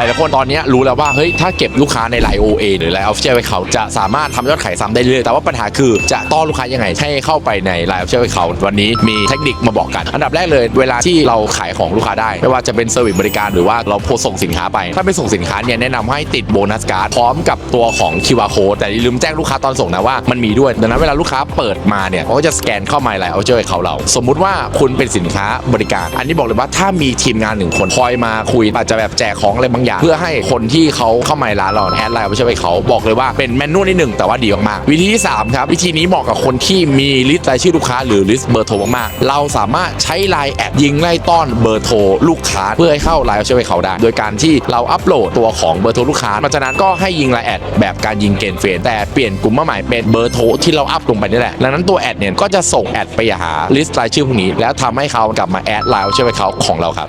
หลายๆคนตอนนี้รู้แล้วว่าเฮ้ยถ้าเก็บลูกค้าในไลน์ OA หรือไลน์ Official Account จะสามารถทำยอดขายซ้ำได้เรื่อยแต่ว่าปัญหาคือจะต้อนลูกค้ายังไงให้เข้าไปในไลน์ Official Account วันนี้มีเทคนิคมาบอกกัน อันดับแรกเลยเวลาที่เราขายของลูกค้าได้ ไม่ว่าจะเป็นเซอร์วิสบริการหรือว่าเราโพสส่งสินค้าไป ถ้าเป็นส่งสินค้าเนี่ยแนะนำให้ติดโบนัสการ์ดพร้อมกับตัวของ QR code แต่อย่ลืมแจ้งลูกค้าตอนส่งนะว่ามันมีด้วย ดังนั้นเวลาลูกค้าเปิดมาเนี่ยเขาก็จะสแกนเข้ามาไลน์ Official Account เรา สมมุติว่าคุณเป็นสินค้าบริการ อันนี้บอกเลยว่าถ้ามีทีมงานหนึ่งคนคอยมาคุยอาจจะแบบแจกของอะไรบางอย่างเพื่อให้คนที่เขาเข้ามาในร้านเราแอดไลน์ Official Account บอกเลยว่าเป็นแมนนวลนิดหนึ่งแต่ว่าดีมากๆวิธีที่สามครับ วิธีนี้เหมาะกับคนที่มีลิสต์รายชื่อลูกค้าหรือลิสต์เบอร์โทรมากๆ เราสามารถใช้ไลน์แอดยิงไล่ต้อนเบอร์โทรลูกค้า เพื่อให้เข้าไลน์ Official Account ได้ โดยการที่เราอัปโหลดตัวของเบอร์โทรลูกค้าหลังจากนั้นก็ให้ยิงไลน์แอดแบบการยิงเกณฑ์เฟรนแต่เปลี่ยนกลุ่มเป้าหมายเป็นเบอร์โทรที่เราอัพลงไปนี่แหละดังนั้นตัวแอดเนี่ยก็จะส่งแอดไปหาลิสต์รายชื่อพวกนี้ แล้วทำให้เขากลับมาแอดไลน์ Official Account ของเราครับ